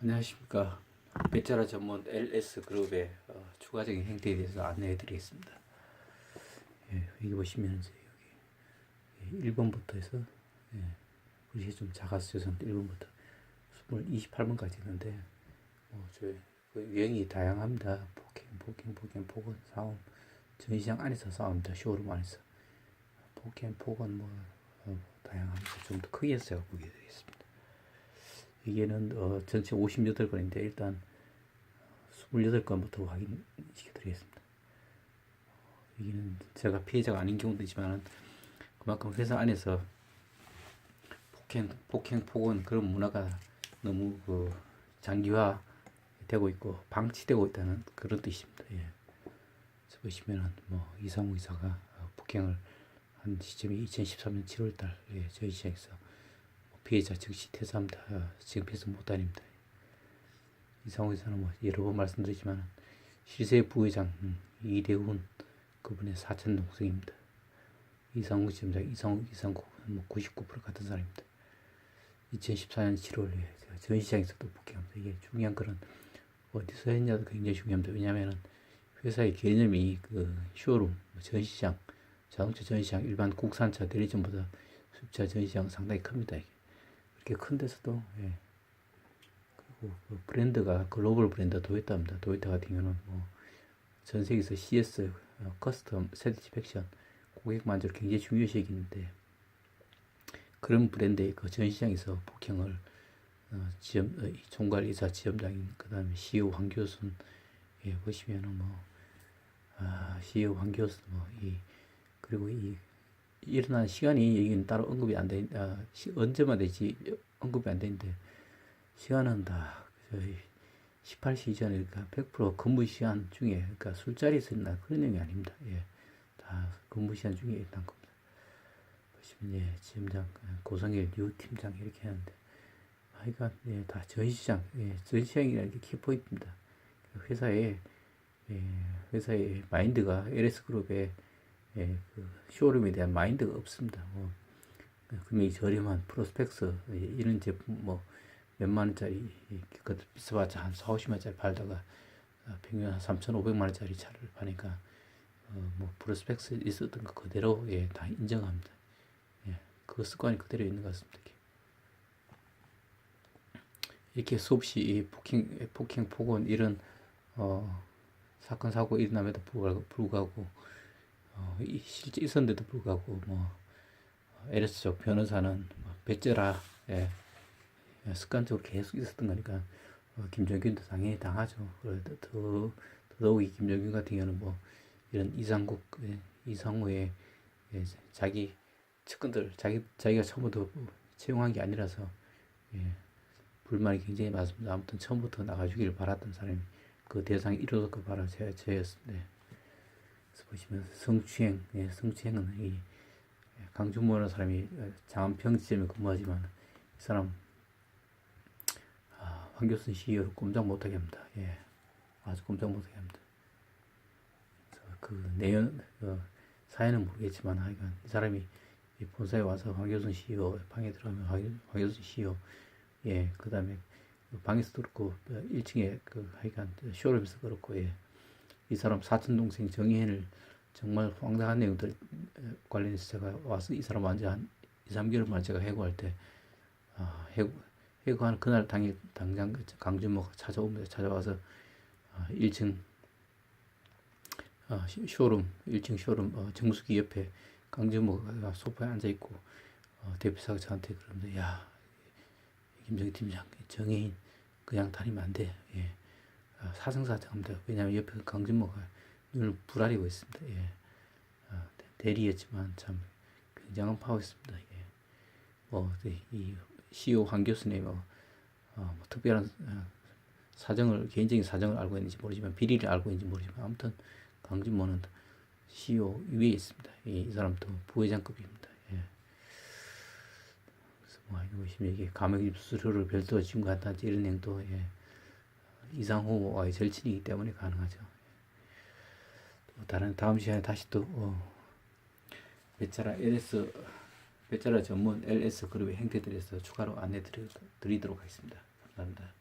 안녕하십니까. 배짜라 전문 LS 그룹의 어, 추가적인 행태에 대해서 안내해 드리겠습니다. 예, 여기 보시면 여기 예, 1번부터 해서 예, 글씨 좀 작아서 죄송합니다. 1번부터 20, 28번까지 있는데 뭐 저희 그 유형이 다양합니다. 포킹, 포킹, 포킹, 폭은, 싸움, 전시장 안에서 싸웁니다. 쇼룸 안에서 포킹, 폭은 뭐 어, 다양합니다. 좀 더 크게 해서 제가 보여드리겠습니다. 이게는 어, 전체 58건인데 일단 28건부터 확인시켜 드리겠습니다. 여기는 제가 피해자가 아닌 경우도 있지만 그만큼 회사 안에서 폭행, 폭행, 폭언 그런 문화가 너무 그 장기화 되고 있고 방치되고 있다는 그런 뜻입니다. 예. 보시면은 뭐 이상우 이사가 어, 폭행을 한 시점이 2013년 7월달 예, 저희 시장에서 피해자 즉시 퇴사합니다. 어, 지금 피해서 못 다닙니다. 이상호 이사는 뭐 여러 번 말씀드리지만 실세 부회장 음, 이대훈 그분의 사촌 동생입니다. 이상우 지점장 이상우 이상구 뭐99% 같은 사람입니다. 2014년 7월에 전시장에서도 복귀합니다. 이게 중요한 그런 어디서 했냐도 굉장히 중요합니다. 왜냐하면 회사의 개념이 그 쇼룸, 뭐 전시장, 자동차 전시장, 일반 국산차 대리점보다 수입차 전시장 상당히 큽니다. 이게. 이렇게 큰 데서도 예. 그리고 그 브랜드가 글로벌 브랜드 도요타입니다. 도요타 같은 경우는 뭐 전 세계에서 CS 어, 커스텀 세티스팩션 고객 만족 굉장히 중요시 여기는데 그런 브랜드의 그 전시장에서 폭행을 어, 지점 어, 이 총괄 이사 지점장인 그다음에 CEO 황교순 예, 보시면은 뭐 아, CEO 황교순 뭐이 그리고 이 일어난 시간이 여기는 따로 언급이 안 돼, 아, 시, 언제만 되지 언급이 안 되는데 시간은 다 저희 18시 이전에 그러니까 100% 근무 시간 중에 그러니까 술자리에서 있나 그런 내용이 아닙니다. 예, 다 근무 시간 중에 일단 겁니다. 보시면 예, 지점장 고성일 유 팀장 이렇게 하는데 하여간 예, 다 전시장, 예, 전시장이라는 게 키포인트입니다. 회사의 예, 회사의 마인드가 LS 그룹의 예, 그 쇼룸에 대한 마인드가 없습니다. 뭐, 금액이 저렴한 프로스펙스 예, 이런 제품 뭐 몇만 원짜리 그 비싸봤자 한 4, 50만 원짜리 팔다가 어, 평균 한 3,500만 원짜리 차를 파니까 어, 뭐 프로스펙스 있었던 거 그대로 예, 다 인정합니다. 예, 그 습관이 그대로 있는 것 같습니다. 이렇게 수없이 이 폭행, 폭행, 폭언 이런 어, 사건 사고 일어남에도 불구하고, 불구하고 어, 이, 실제 있었는데도 불구하고 뭐쪽 변호사는 뭐 배째라 예, 예, 습관적으로 계속 있었던 거니까 어, 김정균도 당연히 당하죠. 그래도 더 더더욱이 김정균 같은 경우는 뭐 이런 이상국 예, 이상우의 예, 자기 측근들 자기 자기가 처음부터 채용한 게 아니라서 예, 불만이 굉장히 많습니다. 아무튼 처음부터 나가주기를 바랐던 사람이 그 대상이 이루어졌고 바로 제, 저였습니다. 보시면 성추행, 예, 성추행은 이 강준모라는 사람이 장안평 지점에 근무하지만 이 사람 아, 황교순 CEO를 꼼짝 못하게 합니다. 예, 아주 꼼짝 못하게 합니다. 그 내연 어, 사연은 모르겠지만 하여간 이 사람이 이 본사에 와서 황교순 CEO 방에 들어가면 황, 황교순 CEO 예, 그 다음에 방에서도 그렇고 1층에 그 하여간 쇼룸에서 그렇고 예. 이 사람 사촌 동생 정희현을 정말 황당한 내용들 관련해서 제가 와서 이 사람 완전 한 2, 3개월 만에 제가 해고할 때 아, 해고 해고하는 그날 당일 당장 강준모가 찾아오면서 찾아와서 아, 1층 아, 쇼룸 1층 쇼룸 어, 정수기 옆에 강준모가 소파에 앉아 있고 어, 대표사가 저한테 그러는데 야 김정희 팀장 정혜인 그냥 다니면 안 돼. 예. 아, 사성사정합니다. 왜냐하면 옆에 강진모가 눈을 부라리고 있습니다. 예. 아, 대리였지만 참 굉장한 파워였습니다. 예. 뭐, 이 CEO 황 교수님 뭐, 어, 뭐 특별한 어, 사정을 개인적인 사정을 알고 있는지 모르지만 비리를 알고 있는지 모르지만 아무튼 강진모는 CEO 위에 있습니다. 이, 이 사람도 부회장급입니다. 예. 그래서 뭐 이거 보시면 이게 감액 수수료를 별도로 지급한다든지 이런 행도 예. 이상호와의 절친이기 때문에 가능하죠. 또 다른 다음 시간에 다시 또 어, 배차라 LS 배차라 전문 LS 그룹의 행태들에서 추가로 안내 드리, 드리도록 하겠습니다. 감사합니다.